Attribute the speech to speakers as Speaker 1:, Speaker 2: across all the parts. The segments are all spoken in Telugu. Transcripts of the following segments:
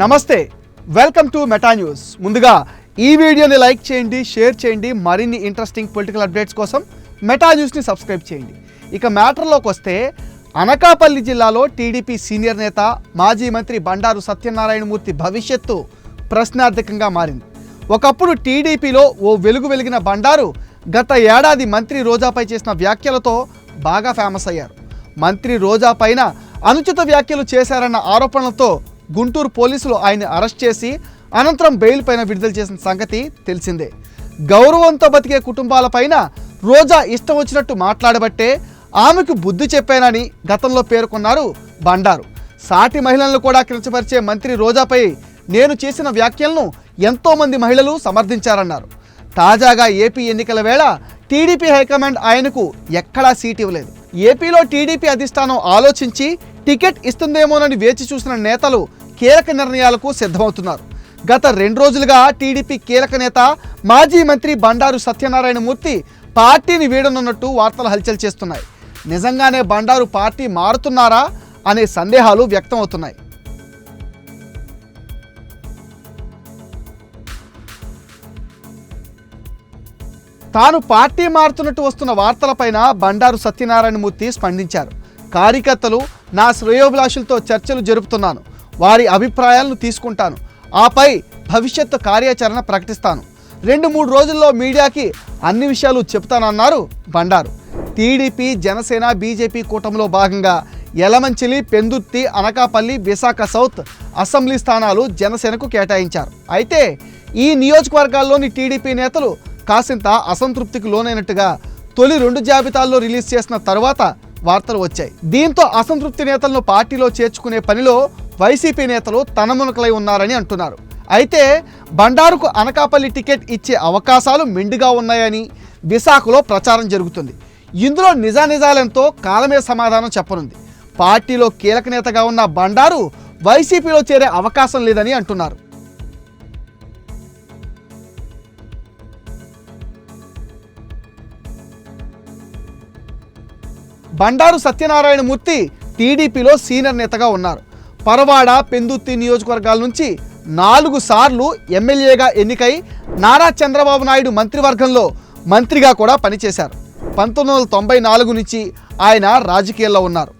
Speaker 1: నమస్తే వెల్కమ్ టు మెటా న్యూస్. ముందుగా ఈ వీడియోని లైక్ చేయండి షేర్ చేయండి మరిన్ని ఇంట్రెస్టింగ్ పొలిటికల్ అప్డేట్స్ కోసం మెటా న్యూస్ని సబ్స్క్రైబ్ చేయండి. ఇక మ్యాటర్లోకి వస్తే అనకాపల్లి జిల్లాలో టీడీపీ సీనియర్ నేత మాజీ మంత్రి బండారు సత్యనారాయణమూర్తి భవిష్యత్తు ప్రశ్నార్థకంగా మారింది. ఒకప్పుడు టీడీపీలో ఓ వెలుగు వెలిగిన బండారు గత ఏడాది మంత్రి రోజాపై చేసిన వ్యాఖ్యలతో బాగా ఫేమస్ అయ్యారు. మంత్రి రోజా పైన అనుచిత వ్యాఖ్యలు చేశారన్న ఆరోపణలతో గుంటూరు పోలీసులు ఆయన్ని అరెస్ట్ చేసి అనంతరం బెయిల్ పైన విడుదల చేసిన సంగతి తెలిసిందే. గౌరవంతో బతికే కుటుంబాలపైన రోజా ఇష్టం వచ్చినట్టు మాట్లాడబట్టే ఆమెకు బుద్ధి చెప్పానని గతంలో పేర్కొన్నారు బండారు. సాటి మహిళలను కూడా కించపరిచే మంత్రి రోజాపై నేను చేసిన వ్యాఖ్యలను ఎంతోమంది మహిళలు సమర్థించారన్నారు. తాజాగా ఏపీ ఎన్నికల వేళ టీడీపీ హైకమాండ్ ఆయనకు ఎక్కడా సీట్ ఇవ్వలేదు. ఏపీలో టీడీపీ అధిష్టానం ఆలోచించి టికెట్ ఇస్తుందేమోనని వేచి చూసిన నేతలు కీలక నిర్ణయాలకు సిద్ధమవుతున్నారు. గత రెండు రోజులుగా టీడీపీ కీలక నేత మాజీ మంత్రి బండారు సత్యనారాయణమూర్తి పార్టీని వీడనున్నట్టు వార్తలు హల్చల్ చేస్తున్నాయి. నిజంగానే బండారు పార్టీ మారుతున్నారా అనే సందేహాలు వ్యక్తమవుతున్నాయి. తాను పార్టీ మారుతున్నట్టు వస్తున్న వార్తలపైన బండారు సత్యనారాయణమూర్తి స్పందించారు. కార్యకర్తలు నా శ్రేయోభిలాషులతో చర్చలు జరుపుతున్నాను. వారి అభిప్రాయాలను తీసుకుంటాను. ఆపై భవిష్యత్తు కార్యాచరణ ప్రకటిస్తాను. రెండు మూడు రోజుల్లో మీడియాకి అన్ని విషయాలు చెప్తానన్నారు బండారు. టీడీపీ జనసేన బీజేపీ కూటమిలో భాగంగా యలమంచిలి పెందుర్తి అనకాపల్లి విశాఖ సౌత్ అసెంబ్లీ స్థానాలు జనసేనకు కేటాయించారు. అయితే ఈ నియోజకవర్గాల్లోని టీడీపీ నేతలు కాసింత అసంతృప్తికి లోనైనట్టుగా తొలి రెండు జాబితాల్లో రిలీజ్ చేసిన తర్వాత వార్తలు వచ్చాయి. దీంతో అసంతృప్తి నేతలను పార్టీలో చేర్చుకునే పనిలో వైసీపీ నేతలు తనమునకలై ఉన్నారని అంటున్నారు. అయితే బండారుకు అనకాపల్లి టికెట్ ఇచ్చే అవకాశాలు మెండుగా ఉన్నాయని విశాఖలో ప్రచారం జరుగుతుంది. ఇందులో నిజానిజాలెంతో కాలమే సమాధానం చెప్పనుంది. పార్టీలో కీలక నేతగా ఉన్న బండారు వైసీపీలో చేరే అవకాశం లేదని అంటున్నారు. బండారు సత్యనారాయణమూర్తి టీడీపీలో సీనియర్ నేతగా ఉన్నారు. పరవాడ పెందుత్తి నియోజకవర్గాల నుంచి నాలుగు సార్లు ఎమ్మెల్యేగా ఎన్నికై నారా చంద్రబాబు నాయుడు మంత్రివర్గంలో మంత్రిగా కూడా పనిచేశారు. పంతొమ్మిది వందల తొంభై నాలుగు నుంచి ఆయన రాజకీయాల్లో ఉన్నారు.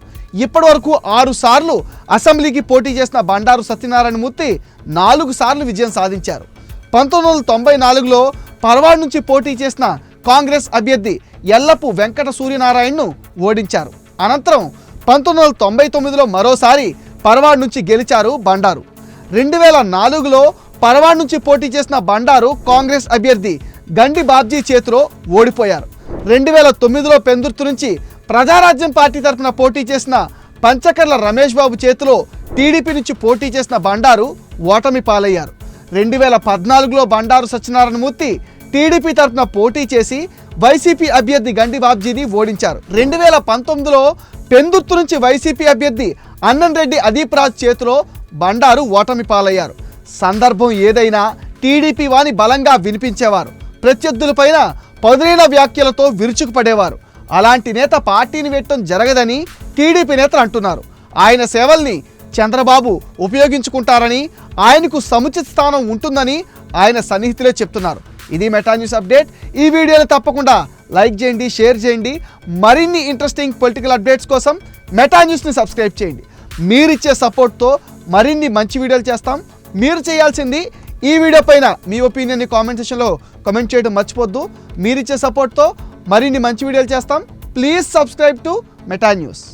Speaker 1: ఇప్పటివరకు ఆరు సార్లు అసెంబ్లీకి పోటీ చేసిన బండారు సత్యనారాయణమూర్తి నాలుగు సార్లు విజయం సాధించారు. పంతొమ్మిది వందల తొంభై నాలుగులో పర్వాడ్ నుంచి పోటీ చేసిన కాంగ్రెస్ అభ్యర్థి ఎల్లపు వెంకట సూర్యనారాయణను ఓడించారు. అనంతరం పంతొమ్మిది వందల తొంభై తొమ్మిదిలో మరోసారి పరవాడ్ నుంచి గెలిచారు బండారు. రెండు వేల నాలుగులో పరవాడ్ నుంచి పోటీ చేసిన బండారు కాంగ్రెస్ అభ్యర్థి గండి బాబ్జీ చేతిలో ఓడిపోయారు. రెండు వేల తొమ్మిదిలో పెందుర్తు నుంచి ప్రజారాజ్యం పార్టీ తరఫున పోటీ చేసిన పంచకర్ల రమేష్ బాబు చేతిలో టీడీపీ నుంచి పోటీ చేసిన బండారు ఓటమి పాలయ్యారు రెండు వేల పద్నాలుగులో బండారు సత్యనారాయణమూర్తి టీడీపీ తరఫున పోటీ చేసి వైసీపీ అభ్యర్థి గండి బాబ్జీని ఓడించారు. రెండు వేల పంతొమ్మిదిలో పెందుర్తు నుంచి వైసీపీ అభ్యర్థి అన్నం రెడ్డి అదీప్ రాజ్ చేతిలో బండారు ఓటమి పాలయ్యారు. సందర్భం ఏదైనా టీడీపీ వాని బలంగా వినిపించేవారు. ప్రత్యర్థులపైన పదునైన వ్యాఖ్యలతో విరుచుకుపడేవారు. అలాంటి నేత పార్టీని వేయటం జరగదని టీడీపీ నేతలు అంటున్నారు. ఆయన సేవల్ని చంద్రబాబు ఉపయోగించుకుంటారని ఆయనకు సముచిత స్థానం ఉంటుందని ఆయన సన్నిహితులే చెప్తున్నారు. ఇది మెటా న్యూస్ అప్డేట్ ఈ వీడియోని తప్పకుండా లైక్ చేయండి షేర్ చేయండి. మరిన్ని ఇంట్రెస్టింగ్ పొలిటికల్ అప్డేట్స్ కోసం మెటా న్యూస్ని సబ్స్క్రైబ్ చేయండి. మీరిచ్చే సపోర్ట్తో మరిన్ని మంచి వీడియోలు చేస్తాం. మీరు చేయాల్సింది ఈ వీడియో పైన మీ ఒపీనియన్ని కామెంట్ సెషన్లో కామెంట్ చేయడం మర్చిపోద్దు. మీరిచ్చే సపోర్ట్తో మరిన్ని మంచి వీడియోలు చేస్తాం. Please subscribe to Meta news